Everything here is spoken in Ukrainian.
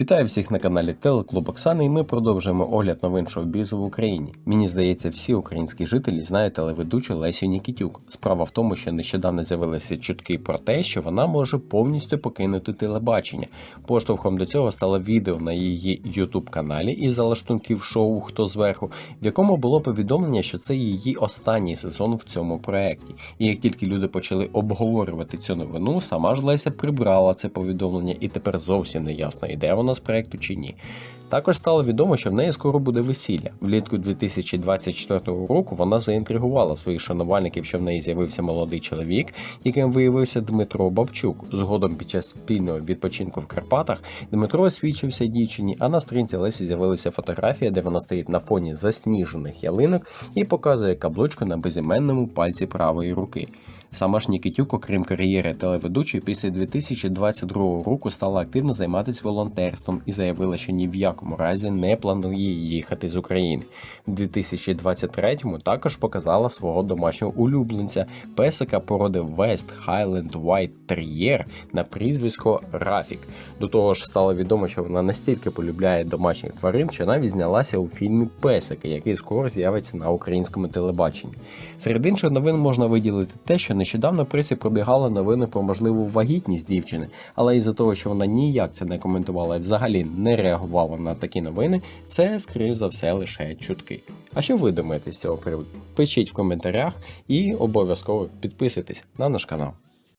Вітаю всіх на каналі Телеклуб Оксани і ми продовжуємо огляд новин шоу-бізу в Україні. Мені здається, всі українські жителі знають телеведучу Лесю Нікітюк. Справа в тому, що нещодавно з'явилися чутки про те, що вона може повністю покинути телебачення. Поштовхом до цього стало відео на її YouTube каналі із залаштунків шоу Хто зверху, в якому було повідомлення, що це її останній сезон в цьому проєкті. І як тільки люди почали обговорювати цю новину, сама ж Леся прибрала це повідомлення, і тепер зовсім не ясно, іде вона з проекту чи ні. Також стало відомо, що в неї скоро буде весілля. Влітку 2024 року вона заінтригувала своїх шанувальників, що в неї з'явився молодий чоловік, яким виявився Дмитро Бабчук. Згодом під час спільного відпочинку в Карпатах Дмитро освічився дівчині, а на сторінці Лесі з'явилася фотографія, де вона стоїть на фоні засніжених ялинок і показує каблучку на безіменному пальці правої руки. Сама ж Нікітюк, окрім кар'єри телеведучої, після 2022 року стала активно займатися волонтерством і заявила, що ні в якому разі не планує їхати з України. В 2023-му також показала свого домашнього улюбленця, песика породи West Highland White Terrier на прізвисько Рафік. До того ж стало відомо, що вона настільки полюбляє домашніх тварин, що навіть знялася у фільмі Песики, який скоро з'явиться на українському телебаченні. Серед інших новин можна виділити те, що нещодавно пресі пробігали новини про можливу вагітність дівчини, але із-за того, що вона ніяк це не коментувала і взагалі не реагувала на такі новини, це, скоріш за все, лише чутки. А що ви думаєте з цього приводу? Пишіть в коментарях і обов'язково підписуйтесь на наш канал.